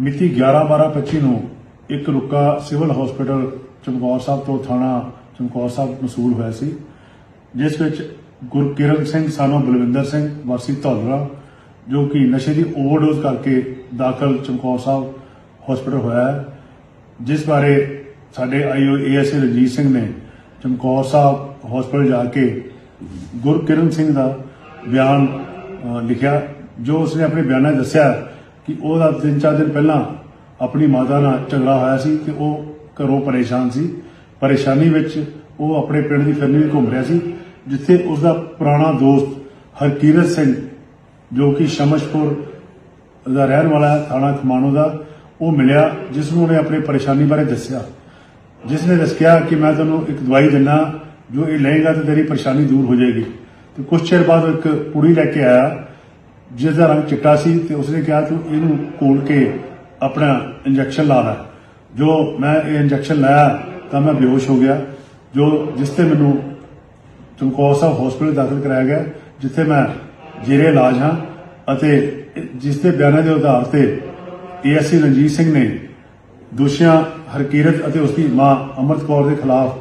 ਮਿਤੀ 11/12/25 ਨੂੰ ਇੱਕ ਰੁਕਾ ਸਿਵਲ ਹਸਪੀਟਲ ਚਮਕੌਰ ਸਾਹਿਬ ਤੋਂ ਥਾਣਾ ਚਮਕੌਰ ਸਾਹਿਬ ਮਸੂਲ ਹੋਇਆ ਸੀ, ਜਿਸ ਵਿੱਚ ਗੁਰਕਿਰਨ ਸਿੰਘ, ਸਾਨੋ ਬਲਵਿੰਦਰ ਸਿੰਘ, ਵਾਸੀ ਧੌਲਰਾ, ਜੋ ਕਿ ਨਸ਼ੇ ਦੀ ਓਵਰਡੋਜ਼ ਕਰਕੇ ਦਾਖਲ ਚਮਕੌਰ ਸਾਹਿਬ ਹਸਪੀਟਲ ਹੋਇਆ ਹੈ, ਜਿਸ ਬਾਰੇ ਸਾਡੇ ਆਈਓ ਏਐਸਏ ਰਣਜੀਤ ਸਿੰਘ ਨੇ ਚਮਕੌਰ ਸਾਹਿਬ ਹਸਪੀਟਲ ਜਾ ਕੇ ਗੁਰਕਿਰਨ ਸਿੰਘ ਦਾ ਬਿਆਨ ਲਿਖਿਆ, ਜੋ ਉਸਨੇ ਆਪਣੇ ਬਿਆਨਾਂ 'ਚ ਦੱਸਿਆ ਕਿ ਉਹਦਾ ਤਿੰਨ ਚਾਰ ਦਿਨ ਪਹਿਲਾਂ ਆਪਣੀ ਮਾਤਾ ਨਾਲ ਝਗੜਾ ਹੋਇਆ ਸੀ ਤੇ ਉਹ ਘਰੋਂ ਪਰੇਸ਼ਾਨ ਸੀ। ਪਰੇਸ਼ਾਨੀ ਵਿੱਚ ਉਹ ਆਪਣੇ ਪਿੰਡ ਦੀ ਫਿਰਨੀ ਵਿੱਚ ਘੁੰਮ ਰਿਹਾ ਸੀ, ਜਿੱਥੇ ਉਸ ਦਾ ਪੁਰਾਣਾ ਦੋਸਤ ਹਰਕੀਰਤ ਸਿੰਘ, ਜੋ ਕਿ ਸ਼ਮਸ਼ਪੁਰ ਦਾ ਰਹਿਣ ਵਾਲਾ ਹੈ, ਥਾਣਾ ਖਮਾਣੋ ਦਾ, ਉਹ ਮਿਲਿਆ, ਜਿਸ ਨੂੰ ਉਹਨੇ ਆਪਣੀ ਪਰੇਸ਼ਾਨੀ ਬਾਰੇ ਦੱਸਿਆ। ਜਿਸ ਨੇ ਦੱਸਿਆ ਕਿ ਮੈਂ ਤੈਨੂੰ ਇੱਕ ਦਵਾਈ ਦਿੰਨਾ ਜੋ ਇਹ ਲਏਗਾ ਤੇ ਤੇਰੀ ਪਰੇਸ਼ਾਨੀ ਦੂਰ ਹੋ ਜਾਏਗੀ। ਤੇ ਕੁਝ ਚਿਰ ਬਾਅਦ ਉਹ ਇੱਕ ਕੁੜੀ ਲੈ ਕੇ ਆਇਆ ਜਿਸ ਦਾ ਰੰਗ ਚਿੱਟਾ ਸੀ ਤੇ ਉਸਨੇ ਕਿਹਾ, ਤੂੰ ਇਹਨੂੰ ਕੋਲ ਕੇ ਆਪਣਾ ਇੰਜੈਕਸ਼ਨ ਲਾ ਲੈ। ਜੋ ਮੈਂ ਇਹ ਇੰਜੈਕਸ਼ਨ ਲਾਇਆ, ਤਾਂ ਮੈਂ ਬੇਹੋਸ਼ ਹੋ ਗਿਆ। ਜੋ ਜਿਸ ਤੇ ਮੈਨੂੰ ਚਮਕੌਰ ਸਾਹਿਬ ਹਸਪੀਟਲ ਦਾਖਲ ਕਰਾਇਆ ਗਿਆ, ਜਿੱਥੇ ਮੈਂ ਜੇਰੇ ਇਲਾਜ ਹਾਂ ਅਤੇ ਜਿਸ ਦੇ ਬਿਆਨਾਂ ਦੇ ਆਧਾਰ ਤੇ ਏਐਸਸੀ ਰਣਜੀਤ ਸਿੰਘ ਨੇ ਦੋਸ਼ੀਆਂ ਹਰਕੀਰਤ ਅਤੇ ਉਸ ਦੀ ਮਾਂ ਅਮਰਤ ਕੌਰ ਦੇ ਖਿਲਾਫ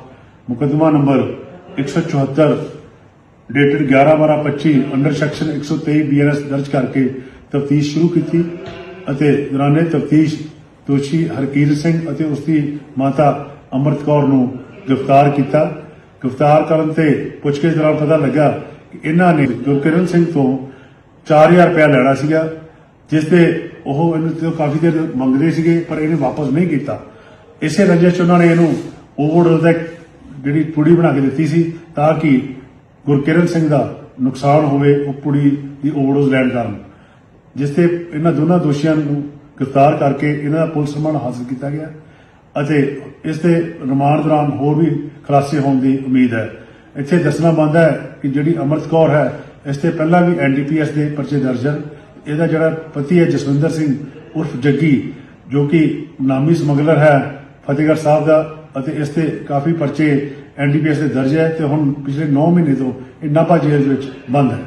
ਮੁਕੱਦਮਾ number 174 dated 11/12/25 under section 123 BNS ਦਰਜ ਕਰਕੇ ਤਫਤੀਸ਼ ਸ਼ੁਰੂ ਕੀਤੀ ਅਤੇ ਦੌਰਾਨੇ ਤਫਤੀਸ਼ ਦੋਸ਼ੀ ਹਰਕੀਰਤ ਸਿੰਘ ਅਤੇ ਉਸ ਦੀ ਮਾਤਾ ਅਮਰਤ ਕੌਰ ਨੂੰ ਗ੍ਰਿਫਤਾਰ ਕੀਤਾ। ਗ੍ਰਿਫਤਾਰ ਕਰਨ ਤੇ ਪੁੱਛਗਿੱਛ ਦੌਰਾਨ ਪਤਾ ਲੱਗਾ ਕਿ ਇਹਨਾਂ ਨੇ ਗੁਰਕਿਰਨ ਸਿੰਘ ਤੋਂ 4000 ਰੁਪਇਆ ਲੈਣਾ ਸੀਗਾ, ਜਿਸ ਤੇ ਉਹ ਇਹਨੂੰ ਤੋਂ ਕਾਫੀ ਦੇਰ ਮੰਗਦੇ ਸੀਗੇ, ਪਰ ਇਹਨੇ ਵਾਪਸ ਨਹੀਂ ਕੀਤਾ। ਇਸੇ ਰੰਜਿਸ਼ 'ਚ ਉਹਨਾਂ ਨੇ ਇਹਨੂੰ ਓਵਰਡੋਜ਼ ਦਾ ਜਿਹੜੀ ਪੁੜੀ ਬਣਾ ਕੇ ਦਿੱਤੀ ਸੀ ਤਾਂ ਕਿ ਗੁਰਕਿਰਨ ਸਿੰਘ ਦਾ ਨੁਕਸਾਨ ਹੋਵੇ, ਉਹ ਪੁੜੀ ਦੀ ਓਵਰਡੋਜ਼ ਲੈਣ ਕਾਰਨ। ਜਿਸ ਤੇ ਇਹਨਾਂ ਦੋਨਾਂ ਦੋਸ਼ੀਆਂ ਨੂੰ ਗ੍ਰਿਫਤਾਰ ਕਰਕੇ ਇਹਨਾਂ ਦਾ ਪੁਲਿਸ ਰਿਮਾਂਡ ਹਾਸਲ ਕੀਤਾ ਗਿਆ ਅਤੇ ਇਸ ਦੇ ਰਿਮਾਂਡ ਦੌਰਾਨ ਹੋਰ ਵੀ ਖੁਲਾਸੇ ਹੋਣ ਦੀ ਉਮੀਦ ਹੈ। ਇੱਥੇ ਦੱਸਣਾ ਬਣਦਾ ਹੈ ਕਿ ਜਿਹੜੀ ਅਮਰਤ ਕੌਰ ਹੈ, ਇਸ ਤੇ ਪਹਿਲਾਂ ਵੀ ਐਨਡੀਪੀਐਸ ਦੇ ਪਰਚੇ ਦਰਜ ਹਨ। ਇਹਦਾ ਜਿਹੜਾ ਪਤੀ ਹੈ ਜਸਵਿੰਦਰ ਸਿੰਘ ਉਰਫ ਜੱਗੀ, ਜੋ ਕਿ ਨਾਮੀ ਸਮਗਲਰ ਹੈ ਫਤਿਹਗੜ੍ਹ ਸਾਹਿਬ ਦਾ ਅਤੇ ਇਸ ਤੇ ਕਾਫੀ ਪਰਚੇ ਐਨਡੀਪੀਐਸ ਦੇ ਦਰਜ ਹੈ ਤੇ ਹੁਣ ਪਿਛਲੇ 9 ਮਹੀਨੇ ਤੋਂ ਇਹ ਨਾਭਾ ਜੇਲ੍ਹ ਵਿੱਚ ਬੰਦ ਹੈ।